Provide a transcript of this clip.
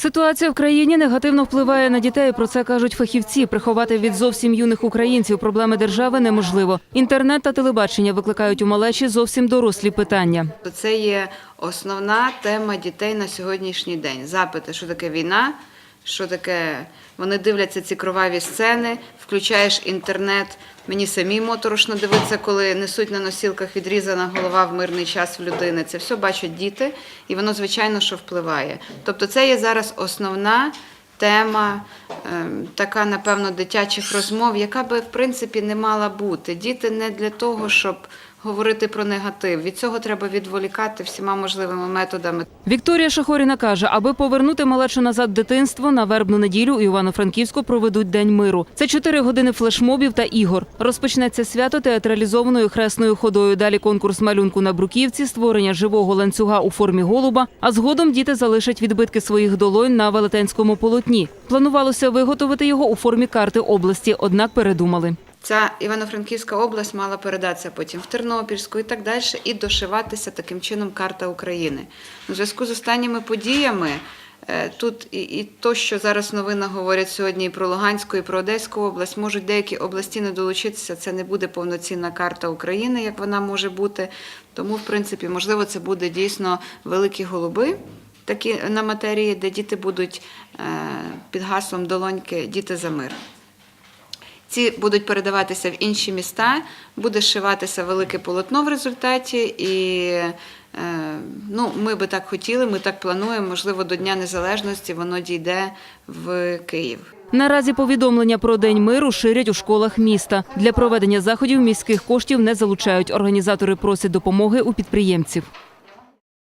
Ситуація в країні негативно впливає на дітей. Про це кажуть фахівці. Приховати від зовсім юних українців проблеми держави неможливо. Інтернет та телебачення викликають у малечі зовсім дорослі питання. Це є основна тема дітей на сьогоднішній день. Запити, що таке війна, що таке. Вони дивляться ці кроваві сцени, включаєш інтернет. Мені самі моторошно дивитися, коли несуть на носілках відрізана голова в мирний час в людини. Це все бачать діти, і воно, звичайно, що впливає. Тобто, це є зараз основна тема, ем, така, напевно, дитячих розмов, яка би в принципі не мала бути. Діти не для того, щоб говорити про негатив. Від цього треба відволікати всіма можливими методами. Вікторія Шахоріна каже, аби повернути малечу назад дитинство, на вербну неділю у Івано-Франківську проведуть День миру. Це чотири години флешмобів та ігор. Розпочнеться свято театралізованою хресною ходою. Далі конкурс малюнку на бруківці, створення живого ланцюга у формі голуба. А згодом діти залишать відбитки своїх долонь на велетенському полотні. Планувалося виготовити його у формі карти області, однак передумали. Ця Івано-Франківська область мала передатися потім в Тернопільську і так далі, і дошиватися таким чином карта України. У зв'язку з останніми подіями. е, Тут і, і то, що зараз новини говорять сьогодні і про Луганську, і про Одеську область, можуть деякі області не долучитися. Це не буде повноцінна карта України, як вона може бути. Тому, в принципі, можливо, це буде дійсно великі голуби, такі на матерії, де діти будуть е, під гаслом долоньки Діти за мир. Ці будуть передаватися в інші міста, буде шиватися велике полотно в результаті, і е, ну, ми би так хотіли, ми так плануємо. Можливо, до Дня Незалежності воно дійде в Київ. Наразі повідомлення про День миру ширять у школах міста. Для проведення заходів міських коштів не залучають. Організатори просять допомоги у підприємців.